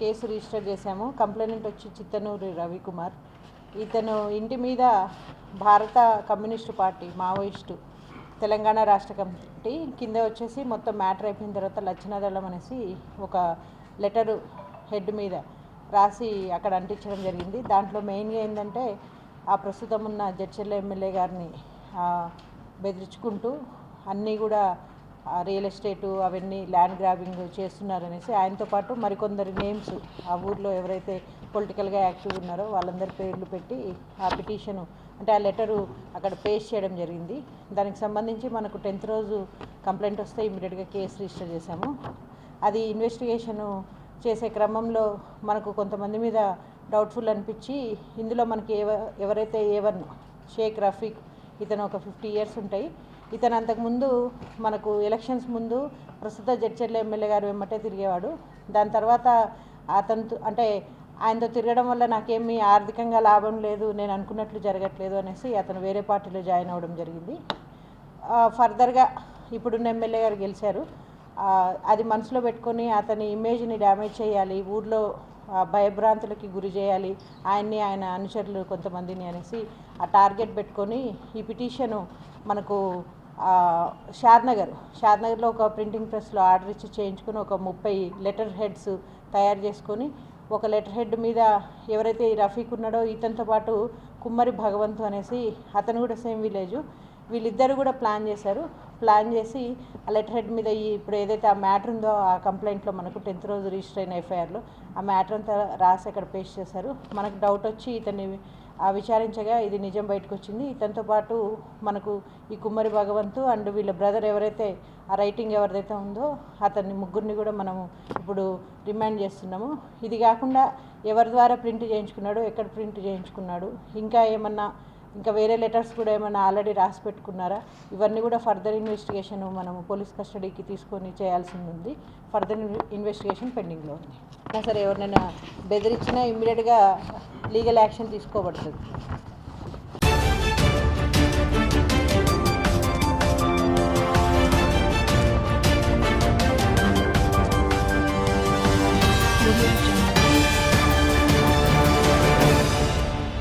Case register చేశాము. Complaint వచ్చి చిత్తనూరి రవికుమార్. ఇతను ఇంటి మీద భారత కమ్యూనిస్టు పార్టీ మావోయిస్టు తెలంగాణ రాష్ట్ర కమిటీ కింద వచ్చేసి మొత్తం మ్యాటర్ అయిపోయిన తర్వాత లక్షణదళం అనేసి ఒక లెటరు హెడ్ మీద రాసి అక్కడ అంటించడం జరిగింది. దాంట్లో మెయిన్గా ఏంటంటే ఆ ప్రస్తుతం ఉన్న జడ్చెల్ల ఎమ్మెల్యే గారిని బెదిరించుకుంటూ అన్నీ కూడా రియల్ ఎస్టేటు అవన్నీ ల్యాండ్ గ్రాబింగ్ చేస్తున్నారనేసి ఆయనతో పాటు మరికొందరి నేమ్స్ ఆ ఊర్లో ఎవరైతే పొలిటికల్గా యాక్టివ్ ఉన్నారో వాళ్ళందరి పేర్లు పెట్టి ఆ పిటిషను అంటే ఆ లెటరు అక్కడ పేస్ట్ చేయడం జరిగింది. దానికి సంబంధించి మనకు టెన్త్ రోజు కంప్లైంట్ వస్తే ఇమీడియట్గా కేసు రిజిస్టర్ చేశాము. అది ఇన్వెస్టిగేషను చేసే క్రమంలో మనకు కొంతమంది మీద డౌట్ఫుల్ అనిపించి ఇందులో మనకి ఎవ ఎవరైతే ఏవన్ షేక్ రఫీక్ ఇతను ఒక ఫిఫ్టీ ఇయర్స్ ఉంటాయి. ఇతను అంతకుముందు మనకు ఎలక్షన్స్ ముందు ప్రస్తుత జడ్చర్ల ఎమ్మెల్యే గారు వెమ్మటే తిరిగేవాడు. దాని తర్వాత అతనితో అంటే ఆయనతో తిరగడం వల్ల నాకేమీ ఆర్థికంగా లాభం లేదు నేను అనుకున్నట్లు జరగట్లేదు అనేసి అతను వేరే పార్టీలో జాయిన్ అవ్వడం జరిగింది. ఫర్దర్గా ఇప్పుడున్న ఎమ్మెల్యే గారు గెలిచారు. అది మనసులో పెట్టుకొని అతని ఇమేజ్ని డ్యామేజ్ చేయాలి ఊర్లో భయభ్రాంతులకి గురి చేయాలి ఆయన్ని ఆయన అనుచరులు కొంతమందిని అనేసి ఆ టార్గెట్ పెట్టుకొని ఈ పిటిషను మనకు షాద్నగర్ షాద్నగర్లో ఒక ప్రింటింగ్ ప్రెస్లో ఆర్డర్ ఇచ్చి చేయించుకుని ఒక ముప్పై లెటర్ హెడ్స్ తయారు చేసుకొని ఒక లెటర్ హెడ్ మీద ఎవరైతే రఫీక్ ఉన్నాడో ఇతనితో పాటు కుమ్మరి భగవంతు అనేసి అతను కూడా సేమ్ విలేజ్. వీళ్ళిద్దరు కూడా ప్లాన్ చేశారు. ప్లాన్ చేసి ఆ లెటర్ హెడ్ మీద ఈ ఇప్పుడు ఏదైతే ఆ మ్యాటర్ ఉందో ఆ కంప్లైంట్లో మనకు టెన్త్ రోజు రిజిస్టర్ అయిన ఎఫ్ఐఆర్లో ఆ మ్యాటర్ అంతా రాసి అక్కడ పేస్ట్ చేశారు. మనకు డౌట్ వచ్చి ఇతన్ని విచారించగా ఇది నిజం బయటకు వచ్చింది. ఇతనితో పాటు మనకు ఈ కుమ్మరి భగవంతు అండ్ వీళ్ళ బ్రదర్ ఎవరైతే ఆ రైటింగ్ ఎవరిదైతే ఉందో అతన్ని ముగ్గురిని కూడా మనము ఇప్పుడు రిమాండ్ చేస్తున్నాము. ఇది కాకుండా ఎవరి ద్వారా ప్రింట్ చేయించుకున్నాడు ఎక్కడ ప్రింట్ చేయించుకున్నాడు ఇంకా ఏమన్నా ఇంకా వేరే లెటర్స్ కూడా ఏమైనా ఆల్రెడీ రాసి పెట్టుకున్నారా? ఇవన్నీ కూడా ఫర్దర్ ఇన్వెస్టిగేషన్ మనం పోలీస్ కస్టడీకి తీసుకొని చేయాల్సి ఉంది ఫర్దర్ ఇన్వెస్టిగేషన్ పెండింగ్లో ఉంది. సరే ఎవరినైనా బెదిరించినా ఇమ్మీడియట్గా లీగల్ యాక్షన్ తీసుకోబడుతుంది. Thank you.